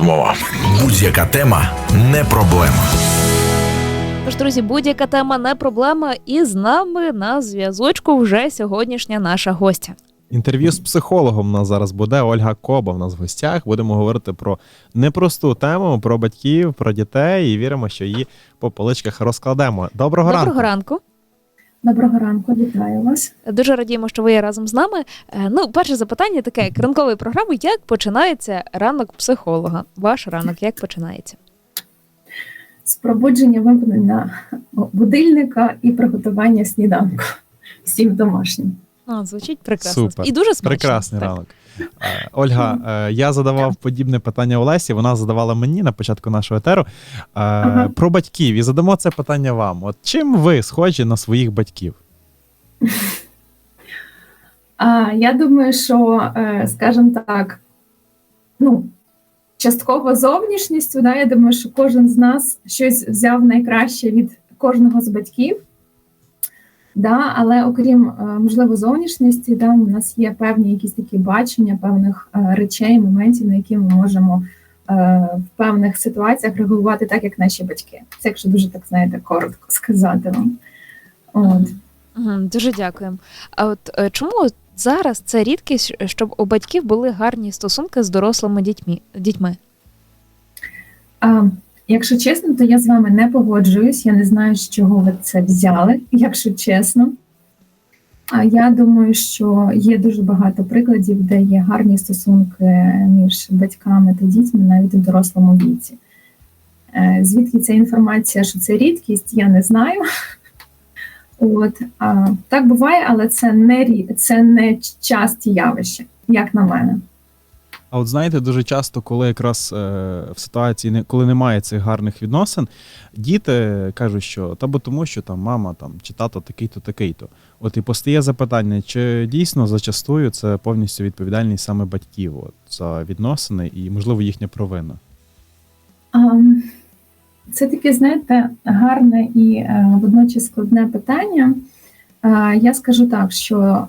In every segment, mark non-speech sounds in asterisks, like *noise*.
розмова. Будь-яка тема не проблема. Тож, друзі, будь-яка тема не проблема, і з нами на зв'язочку вже сьогоднішня наша гостя. Інтерв'ю з психологом у нас зараз буде Ольга Коба. У нас в гостях. Будемо говорити про непросту тему, про батьків, про дітей, і віримо, що її по поличках розкладемо. Доброго, Доброго ранку. ранку. Доброго ранку, вітаю вас. Дуже радіємо, що ви є разом з нами. Е, Ну, перше запитання таке: як ранкової програми. Як починається ранок психолога? Ваш ранок як починається? З пробудження вимкнення будильника і приготування сніданку всім домашнім. А, звучить прекрасно. Супер. І дуже смачно. Прекрасний Так. ранок. Е, Ольга, е, я задавав подібне питання Олесі. Вона задавала мені на початку нашого етеру е, про батьків. І задамо це питання вам. От чим ви схожі на своїх батьків? Я думаю, що, скажімо так, ну, частково зовнішністю, да, я думаю, що кожен з нас щось взяв найкраще від кожного з батьків. Да, але окрім е, можливо зовнішності, да, у нас є певні якісь такі бачення певних е, речей, моментів, на які ми можемо е, в певних ситуаціях реагувати так, як наші батьки. Це якщо дуже так знаєте, коротко сказати вам. От. Дуже дякуємо. А от чому зараз це рідкість, щоб у батьків були гарні стосунки з дорослими дітьми? дітьми? Якщо чесно, то я з вами не погоджуюсь. Я не знаю, з чого ви це взяли, якщо чесно. Я думаю, що є дуже багато прикладів, де є гарні стосунки між батьками та дітьми навіть у дорослому віці. Е, Звідки ця інформація, що це рідкість, я не знаю. *laughs* От, а, так буває, але це не, це не часті явища, як на мене. А от знаєте, дуже часто, коли якраз е, в ситуації, коли немає цих гарних відносин, діти кажуть, що та бо тому, що там мама там чи тато такий-то, такий-то. От і постає запитання, чи дійсно зачастую це повністю відповідальність саме батьків от, за відносини і, можливо, їхня провина. Ам, Це таке, знаєте, гарне і е, водночас складне питання. Е, Я скажу так, що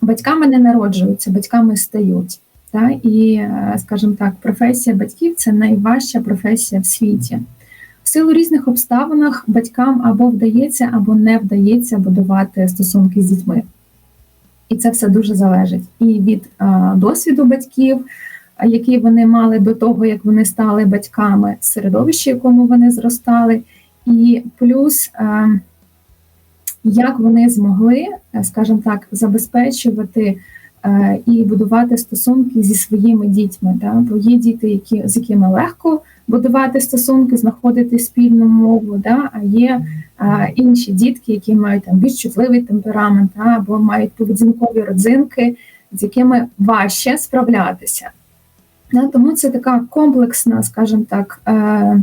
батьками не народжуються, батьками стають. Та? І, е, скажімо так, професія батьків це найважча професія в світі. В силу різних обставинах батькам або вдається, або не вдається будувати стосунки з дітьми. І це все дуже залежить і від е, досвіду батьків, а який вони мали до того, як вони стали батьками, середовище, якому вони зростали, і плюс е, як вони змогли, скажімо так, забезпечувати і будувати стосунки зі своїми дітьми. Да? Бо є діти, які, з якими легко будувати стосунки, знаходити спільну мову, да? а є е, інші дітки, які мають там більш чутливий темперамент, да? або мають поведінкові родзинки, з якими важче справлятися. Да, тому це така комплексна, скажімо так, е,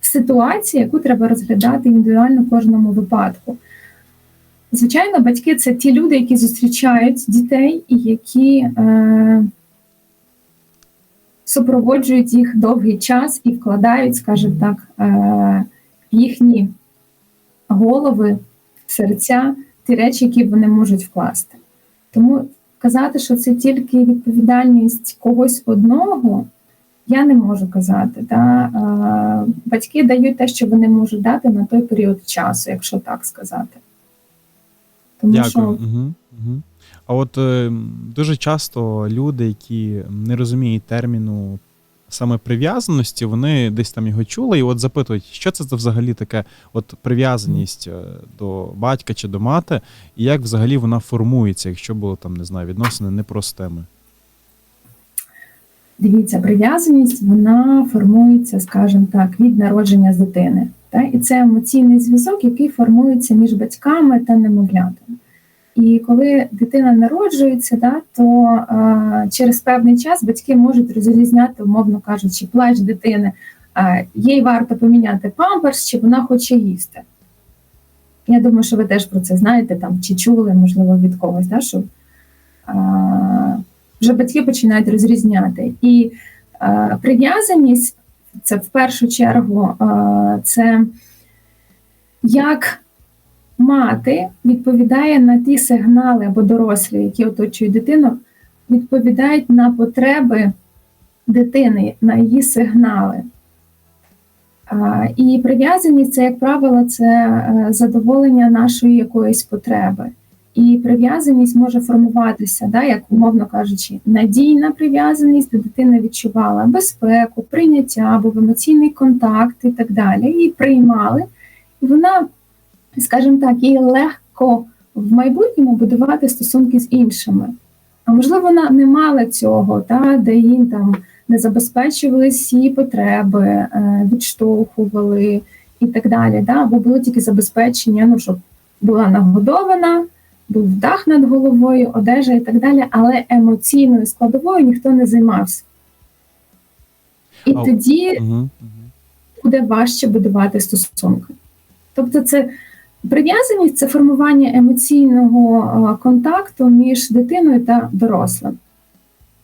ситуація, яку треба розглядати індивідуально в кожному випадку. Звичайно, батьки це ті люди, які зустрічають дітей і які е, супроводжують їх довгий час і вкладають, скажімо так, е, в їхні голови, серця ті речі, які вони можуть вкласти. Тому казати, що це тільки відповідальність когось одного, я не можу казати. Та? Е, Батьки дають те, що вони можуть дати на той період часу, якщо так сказати. Тому Дякую. що Угу, угу. А от е, дуже часто люди, які не розуміють терміну саме прив'язаності, вони десь там його чули і от запитують, що це за взагалі таке от прив'язаність е, до батька чи до мати, і як взагалі вона формується, якщо було там, не знаю, відносини непростими. Дивіться, прив'язаність вона формується, скажімо так, від народження з дитини. І це емоційний зв'язок, який формується між батьками та немовлятами. І коли дитина народжується, да, то е, через певний час батьки можуть розрізняти, умовно кажучи, плач дитини, е, їй варто поміняти памперс, чи вона хоче їсти. Я думаю, що ви теж про це знаєте там, чи чули, можливо, від когось, да, що е, вже батьки починають розрізняти. І е, прив'язаність це в першу чергу е, це як мати відповідає на ті сигнали або дорослі, які оточують дитину, відповідають на потреби дитини на її сигнали. І прив'язаність це, як правило, це е, задоволення нашої якоїсь потреби. І прив'язаність може формуватися, да, як умовно кажучи, надійна прив'язаність, де дитина відчувала безпеку, прийняття або емоційний контакт і так далі. Її приймали, і вона, скажімо так, їй легко в майбутньому будувати стосунки з іншими. А можливо, вона не мала цього, та, де їм там не забезпечували всі потреби, е, відштовхували і так далі. Да? Або було тільки забезпечення, ну, щоб була нагодована, був дах над головою, одежа і так далі, але емоційною складовою ніхто не займався. І А- тоді Угу. буде важче будувати стосунки. Тобто, це прив'язаність це формування емоційного контакту між дитиною та дорослим.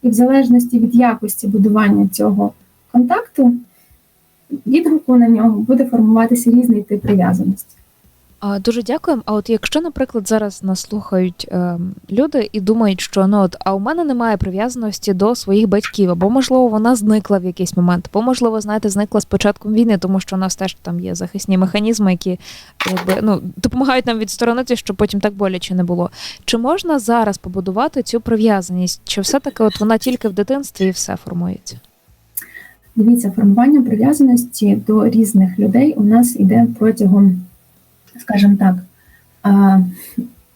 І в залежності від якості будування цього контакту, відгуку на нього буде формуватися різний тип прив'язаності. Дуже дякуємо. А от якщо, наприклад, зараз нас слухають е, люди і думають, що ну от а у мене немає прив'язаності до своїх батьків, або можливо вона зникла в якийсь момент, або можливо, знаєте, зникла з початком війни, тому що у нас теж там є захисні механізми, які якби ну допомагають нам відсторонити, щоб потім так боляче не було. Чи можна зараз побудувати цю прив'язаність? Чи все-таки от вона тільки в дитинстві і все формується? Дивіться, формування прив'язаності до різних людей у нас іде протягом, скажімо так,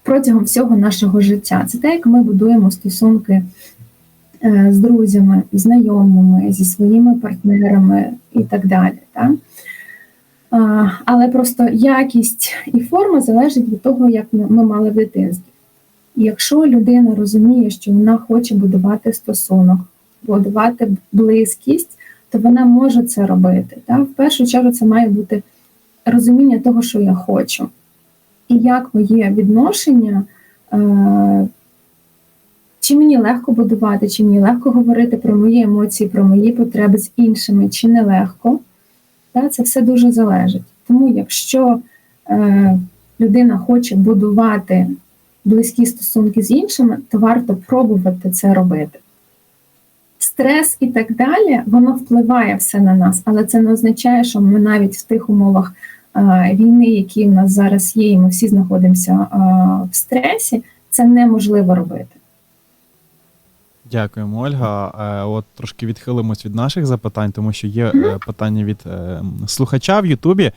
протягом всього нашого життя. Це те, як ми будуємо стосунки е, з друзями, знайомими, зі своїми партнерами і так далі. Так? Але просто якість і форма залежить від того, як ми мали в дитинстві. Якщо людина розуміє, що вона хоче будувати стосунок, будувати близькість, то вона може це робити. Так? В першу чергу це має бути розуміння того, що я хочу. І як моє відношення, е, чи мені легко будувати, чи мені легко говорити про мої емоції, про мої потреби з іншими, чи не легко. Це все дуже залежить. Тому якщо е, людина хоче будувати близькі стосунки з іншими, то варто пробувати це робити стрес і так далі, воно впливає все на нас, але це не означає, що ми навіть в тих умовах війни, які в нас зараз є, і ми всі знаходимося в стресі, це неможливо робити. Дякуємо, Ольга. Е, От трошки відхилимось від наших запитань, тому що є е, питання від е, слухача в Ютубі.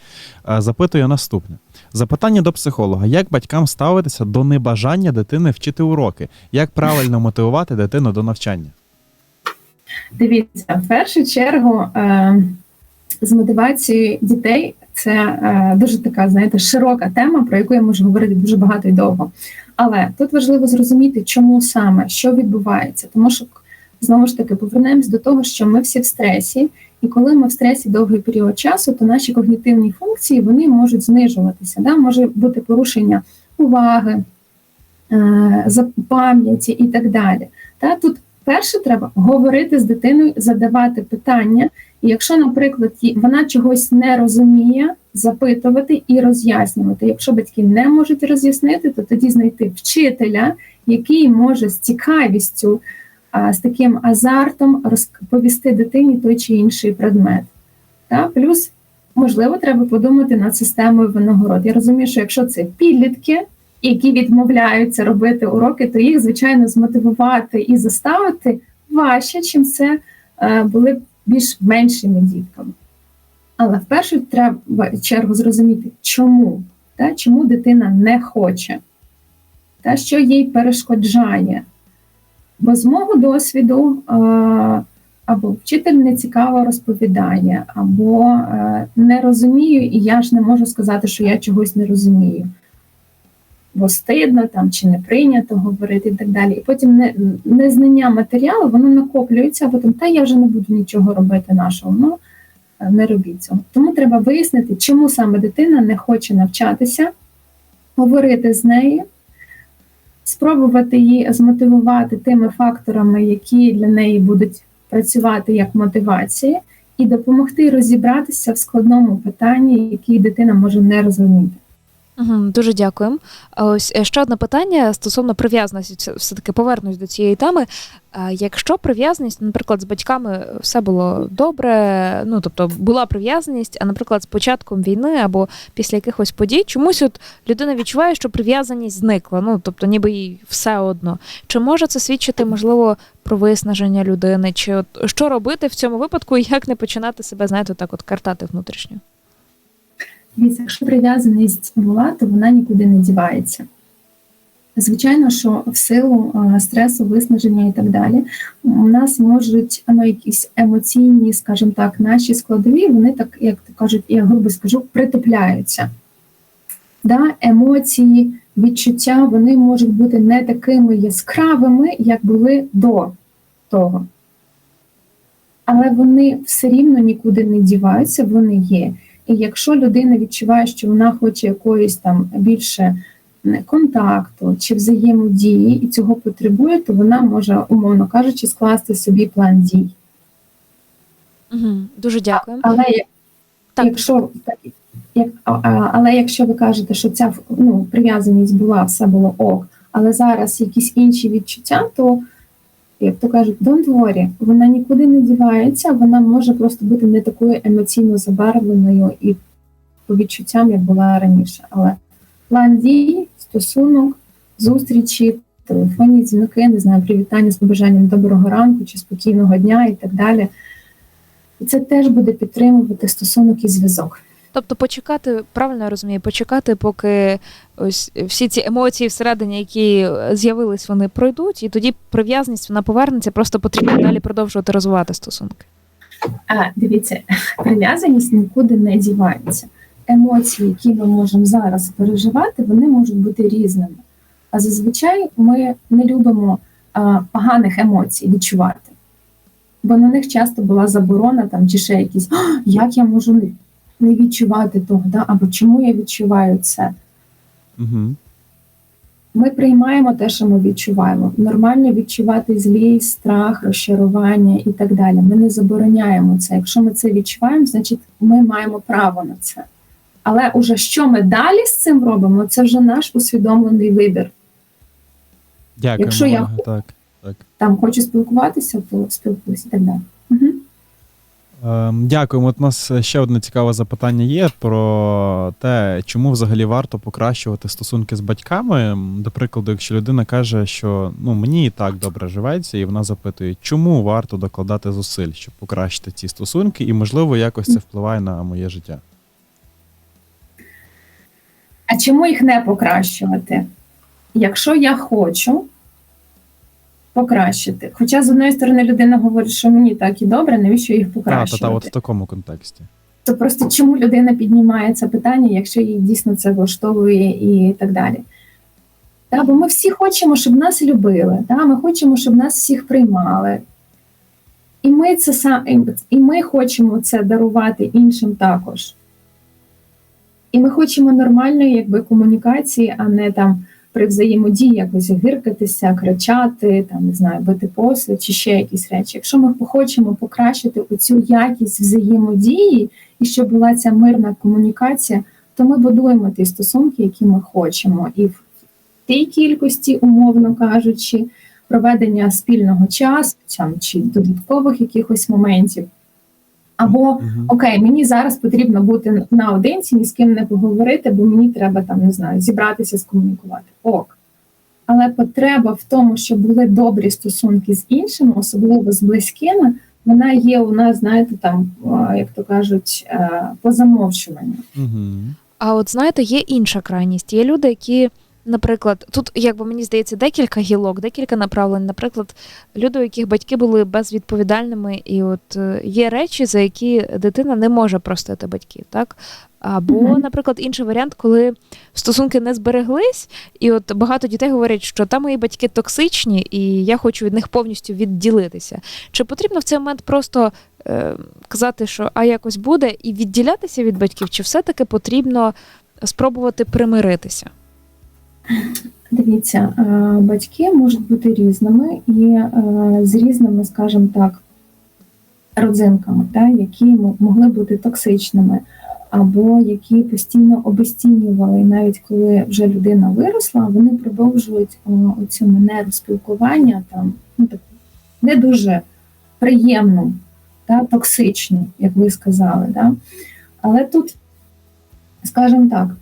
Е, Запитує наступне: запитання до психолога: як батькам ставитися до небажання дитини вчити уроки? Як правильно *laughs* мотивувати дитину до навчання? Дивіться, в першу чергу е, з мотивацією дітей це е, дуже така, знаєте, широка тема, про яку я можу говорити дуже багато і довго. Але тут важливо зрозуміти, чому саме, що відбувається. Тому що знову ж таки повернемось до того, що ми всі в стресі, і коли ми в стресі довгий період часу, то наші когнітивні функції вони можуть знижуватися. Да? Може бути порушення уваги, е, пам'яті і так далі. Та тут перше треба говорити з дитиною, задавати питання. І якщо, наприклад, вона чогось не розуміє, запитувати і роз'яснювати. Якщо батьки не можуть роз'яснити, то тоді знайти вчителя, який може з цікавістю, з таким азартом розповісти дитині той чи інший предмет. Та? Плюс, можливо, треба подумати над системою винагород. Я розумію, що якщо це підлітки, які відмовляються робити уроки, то їх, звичайно, змотивувати і заставити важче, чим це е, були більш меншими дітками. Але в першу треба чергу зрозуміти, чому, та, чому дитина не хоче, та, що їй перешкоджає. Бо з мого досвіду або вчитель нецікаво розповідає, або не розумію, і я ж не можу сказати, що я чогось не розумію. Бо стидно там чи не прийнято говорити і так далі. І потім не, незнання матеріалу воно накоплюється, а потім та я вже не буду нічого робити нашого. Ну не робіть цього. Тому треба вияснити, чому саме дитина не хоче навчатися, говорити з нею, спробувати її змотивувати тими факторами, які для неї будуть працювати як мотивація, і допомогти розібратися в складному питанні, яке дитина може не розуміти. Дуже дякуємо. Ось е, ще одне питання стосовно прив'язаності. Все-таки повернусь до цієї теми. Якщо прив'язаність, наприклад, з батьками все було добре, ну тобто була прив'язаність, а наприклад, з початком війни або після якихось подій, чомусь от людина відчуває, що прив'язаність зникла. Ну тобто, ніби їй все одно. Чи може це свідчити, можливо, про виснаження людини? Чи от що робити в цьому випадку, і як не починати себе, знаєте, так от картати внутрішньо? Дивіться, якщо прив'язаність була, то вона нікуди не дівається. Звичайно, що в силу стресу, виснаження і так далі, у нас можуть ну, якісь емоційні, скажімо так, наші складові, вони так, як то кажуть, я грубо скажу, притупляються. Да, емоції, відчуття вони можуть бути не такими яскравими, як були до того. Але вони все рівно нікуди не діваються, вони є. І якщо людина відчуває, що вона хоче якоїсь там більше контакту чи взаємодії і цього потребує, то вона може, умовно кажучи, скласти собі план дій. Угу, дуже дякуємо. Але Так. якщо як, але якщо ви кажете, що ця ну, прив'язаність була, все було ок, але зараз якісь інші відчуття, то як то кажуть, don't worry, вона нікуди не дівається, вона може просто бути не такою емоційно забарвленою і по відчуттям, як була раніше. Але план дій, стосунок, зустрічі, телефонні дзвінки, не знаю, привітання з побажанням доброго ранку чи спокійного дня і так далі. І це теж буде підтримувати стосунок і зв'язок. Тобто почекати, правильно я розумію, почекати, поки ось всі ці емоції всередині, які з'явились, вони пройдуть, і тоді прив'язаність вона повернеться, просто потрібно далі продовжувати розвивати стосунки. А, дивіться, прив'язаність нікуди не дівається. Емоції, які ми можемо зараз переживати, вони можуть бути різними. А зазвичай ми не любимо а, поганих емоцій відчувати, бо на них часто була заборона там, чи ще якісь, як я можу не- відчувати того, да? або чому я відчуваю це. Угу. Ми приймаємо те, що ми відчуваємо. Нормально відчувати злість, страх, розчарування і так далі. Ми не забороняємо це. Якщо ми це відчуваємо, значить ми маємо право на це. Але уже що ми далі з цим робимо, це вже наш усвідомлений вибір. Дякую, Якщо я- Так, так. Там хочу спілкуватися, то спілкуюся і так далі. Ем, Дякуємо. От у нас ще одне цікаве запитання є про те, чому взагалі варто покращувати стосунки з батьками. До прикладу, якщо людина каже, що ну мені і так добре живеться, і вона запитує, чому варто докладати зусиль, щоб покращити ці стосунки, і можливо якось це впливає на моє життя. А чому їх не покращувати? Якщо я хочу покращити, хоча з одної сторони людина говорить, що мені так і добре, навіщо їх Та-та-та, от в такому контексті. То просто чому людина піднімає це питання, якщо їй дійсно це влаштовує і так далі. Та, бо ми всі хочемо, щоб нас любили, та, ми хочемо, щоб нас всіх приймали. І ми, це сам, і ми хочемо це дарувати іншим також. І ми хочемо нормальної якби, комунікації, а не там при взаємодії якось гиркатися, кричати, там, не знаю, бити посуд чи ще якісь речі. Якщо ми хочемо покращити оцю якість взаємодії, і щоб була ця мирна комунікація, то ми будуємо ті стосунки, які ми хочемо, і в тій кількості, умовно кажучи, проведення спільного часу там, чи додаткових якихось моментів. Або окей, мені зараз потрібно бути наодинці, ні з ким не поговорити, бо мені треба там не знаю, зібратися, скомунікувати. Ок. Але потреба в тому, щоб були добрі стосунки з іншими, особливо з близькими, вона є у нас, знаєте, там, як то кажуть, е, по замовчуванню. А от знаєте, є інша крайність. Є люди, які, наприклад, тут, якби мені здається, декілька гілок, декілька направлень. Наприклад, люди, у яких батьки були безвідповідальними, і от е, є речі, за які дитина не може простити батьків, так? Або, Мгм. наприклад, інший варіант, коли стосунки не збереглись, і от багато дітей говорять, що там мої батьки токсичні, і я хочу від них повністю відділитися. Чи потрібно в цей момент просто е, казати, що а якось буде, і відділятися від батьків, чи все-таки потрібно спробувати примиритися? Дивіться, е, батьки можуть бути різними і е, з різними, скажімо так, родзинками, які могли бути токсичними. або які постійно обесцінювали, і навіть коли вже людина виросла, вони продовжують оцю манеру спілкування там ну, таку не дуже приємну та токсичну, як ви сказали. Да? Але тут, скажімо так,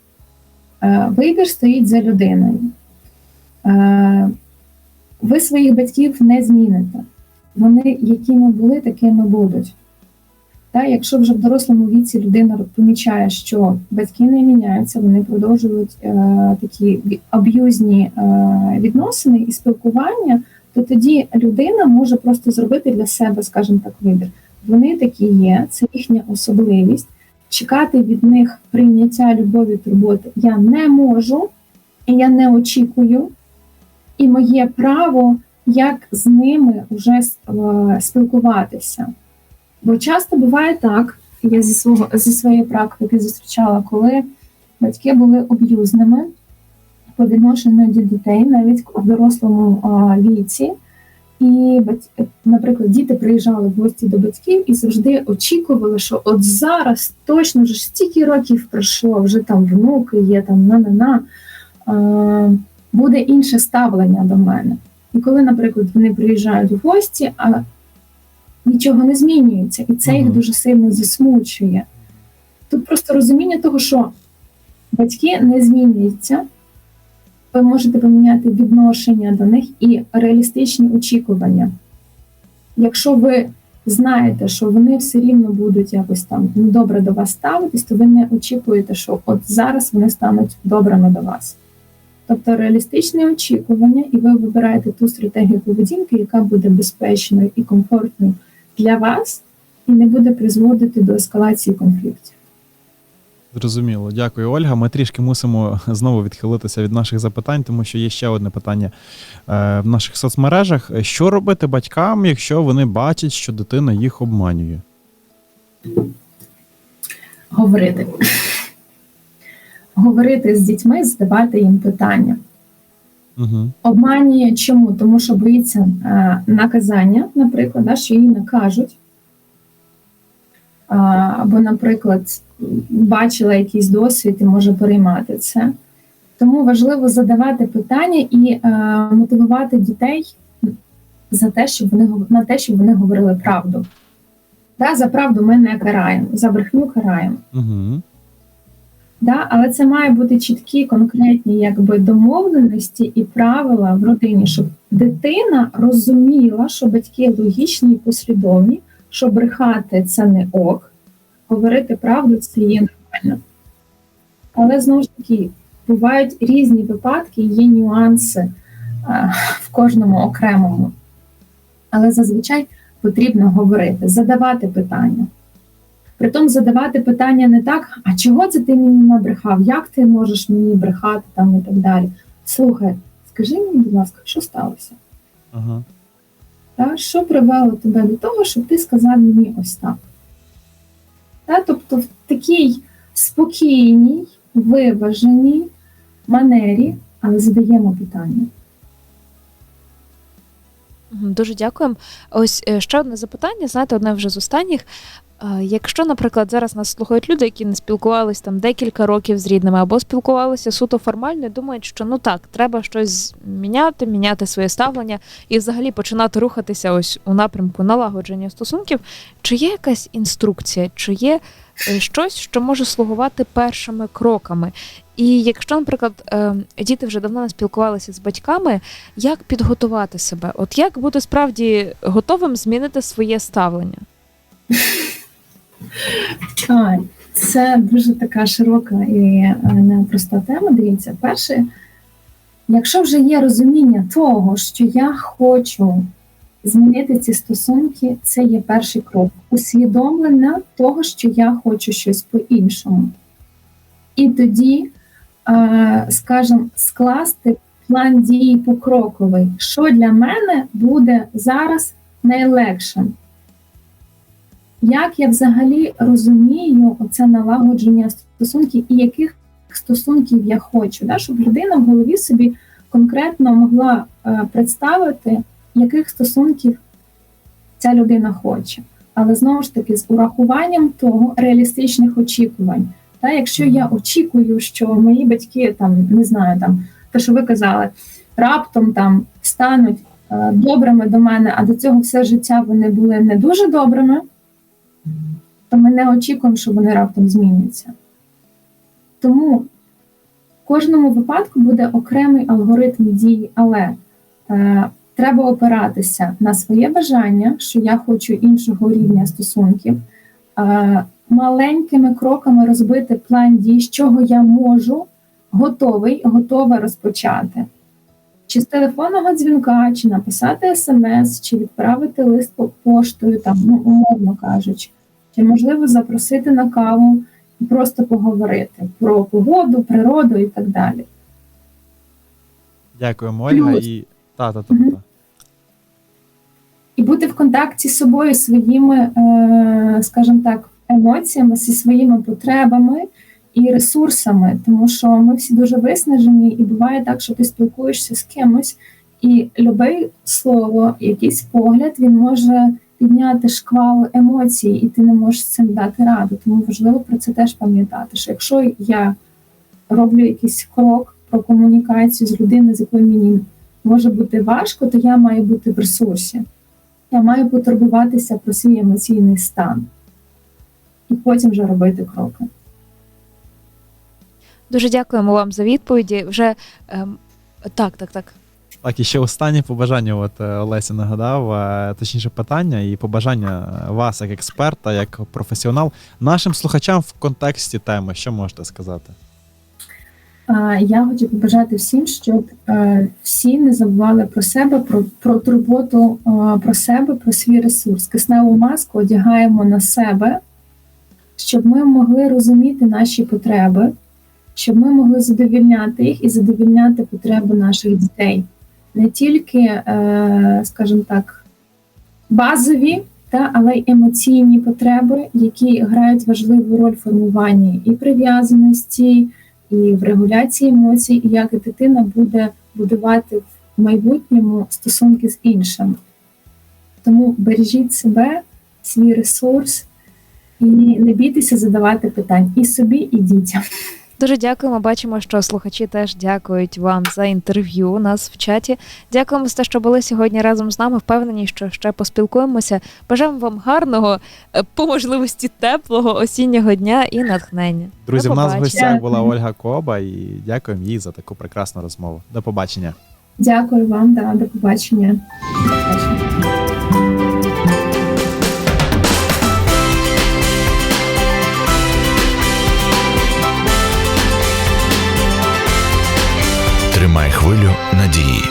вибір стоїть за людиною. Е, Ви своїх батьків не зміните. Вони, якими були, такими будуть. Та, якщо вже в дорослому віці людина помічає, що батьки не міняються, вони продовжують е, такі аб'юзні е, відносини і спілкування, то тоді людина може просто зробити для себе, скажімо так, вибір. Вони такі є, це їхня особливість. Чекати від них прийняття любові, турботи я не можу, і я не очікую. І моє право, як з ними вже е, спілкуватися. Бо часто буває так, я зі свого зі своєї практики зустрічала, коли батьки були об'юзними по відношенню до дітей, навіть в дорослому а, віці. І наприклад, діти приїжджали в гості до батьків і завжди очікували, що от зараз точно вже стільки років пройшло, вже там внуки є, там на-на-на, буде інше ставлення до мене. І коли, наприклад, вони приїжджають в гості, а нічого не змінюється, і це їх дуже сильно засмучує. Тут просто розуміння того, що батьки не змінюються, ви можете поміняти відношення до них і реалістичні очікування. Якщо ви знаєте, що вони все рівно будуть якось там добре до вас ставитись, то ви не очікуєте, що от зараз вони стануть добрими до вас. Тобто реалістичні очікування, і ви вибираєте ту стратегію поведінки, яка буде безпечною і комфортною для вас, і не буде призводити до ескалації конфліктів. Зрозуміло, дякую, Ольга. Ми трішки мусимо знову відхилитися від наших запитань, тому що є ще одне питання е, в наших соцмережах. Що робити батькам, якщо вони бачать, що дитина їх обманює? Говорити. Говорити з дітьми, задавати їм питання. Угу. Обманює чому? Тому що боїться е, наказання, наприклад, що її накажуть. Або, наприклад, бачила якийсь досвід і може переймати це. Тому важливо задавати питання і е, мотивувати дітей за те, щоб вони на те, щоб вони говорили правду. Да, за правду ми не караємо, за брехню караємо. Угу. Да, але це має бути чіткі, конкретні якби домовленості і правила в родині, щоб дитина розуміла, що батьки логічні і послідовні, що брехати це не ок, говорити правду це є нормально. Але знову ж таки, бувають різні випадки, є нюанси а, в кожному окремому. Але зазвичай потрібно говорити, задавати питання. Притом задавати питання не так, а чого це ти мені набрехав? Як ти можеш мені брехати там і так далі? Слухай, скажи мені, будь ласка, що сталося? Ага. Та, що привело тебе до того, щоб ти сказав мені ось так? Та, тобто в такій спокійній, виваженій манері, але задаємо питання. Дуже дякуємо. Ось е, ще одне запитання, знаєте, одне вже з останніх. Е, Якщо, наприклад, зараз нас слухають люди, які не спілкувалися там декілька років з рідними, або спілкувалися суто формально, і думають, що ну так, треба щось міняти, міняти своє ставлення і взагалі починати рухатися ось у напрямку налагодження стосунків. Чи є якась інструкція, чи є щось, що може слугувати першими кроками? І якщо, наприклад, е, діти вже давно спілкувалися з батьками, як підготувати себе? От як бути справді готовим змінити своє ставлення? Це дуже така широка і е, непроста тема. Дивіться, перше, якщо вже є розуміння того, що я хочу змінити ці стосунки, це є перший крок. Усвідомлення того, що я хочу щось по-іншому. І тоді, е, скажімо, скласти план дії покроковий, що для мене буде зараз найлегшим. Як я взагалі розумію оце налагодження стосунків і яких стосунків я хочу, да? щоб людина в голові собі конкретно могла е, представити, яких стосунків ця людина хоче. але знову ж таки з урахуванням того реалістичних очікувань. Та якщо я очікую, що мої батьки там не знаю, там те, що ви казали, раптом там стануть е, добрими до мене, а до цього все життя вони були не дуже добрими, то ми не очікуємо, що вони раптом зміняться. Тому в кожному випадку буде окремий алгоритм дій, але е, треба опиратися на своє бажання, що я хочу іншого рівня стосунків, е, маленькими кроками розбити план дій, з чого я можу, готовий, готова розпочати. Чи з телефонного дзвінка, чи написати смс, чи відправити лист по- поштою, там, ну, умовно кажучи, чи можливо запросити на каву і просто поговорити про погоду, природу і так далі. Дякуємо, Ольга. Плюс. І та, та, та, та. І бути в контакті з собою, своїми, е, скажімо так, емоціями, зі своїми потребами і ресурсами, тому що ми всі дуже виснажені, і буває так, що ти спілкуєшся з кимось, і любе слово, якийсь погляд, він може підняти шквал емоцій, і ти не можеш цим дати раду. Тому важливо про це теж пам'ятати, що якщо я роблю якийсь крок про комунікацію з людиною, з якою мені може бути важко, то я маю бути в ресурсі. Я маю потурбуватися про свій емоційний стан і потім вже робити кроки. Дуже дякуємо вам за відповіді. Вже ем, так, так, так. Так, і ще останнє побажання. От е, Олеся нагадав, е, точніше питання і побажання е, вас як експерта, як професіонал, нашим слухачам в контексті теми. Що можете сказати? Я хочу побажати всім, щоб е, всі не забували про себе, про, про турботу про себе, про свій ресурс. Кисневу маску одягаємо на себе, щоб ми могли розуміти наші потреби, щоб ми могли задовільняти їх і задовільняти потреби наших дітей. Не тільки, е, скажімо так, базові, та, але й емоційні потреби, які грають важливу роль в формуванні і прив'язаності, і в регуляції емоцій, і як дитина буде будувати в майбутньому стосунки з іншим. Тому бережіть себе, свій ресурс і не бійтеся задавати питань і собі, і дітям. Дуже дякуємо. Бачимо, що слухачі теж дякують вам за інтерв'ю у нас в чаті. Дякуємо за те, що були сьогодні разом з нами. Впевнені, що ще поспілкуємося. Бажаємо вам гарного, е, по можливості теплого осіннього дня і натхнення. Друзі, До в нас в гостях була Ольга Коба, і дякуємо їй за таку прекрасну розмову. До побачення. Дякую вам, да, до побачення. До побачення. Paradis.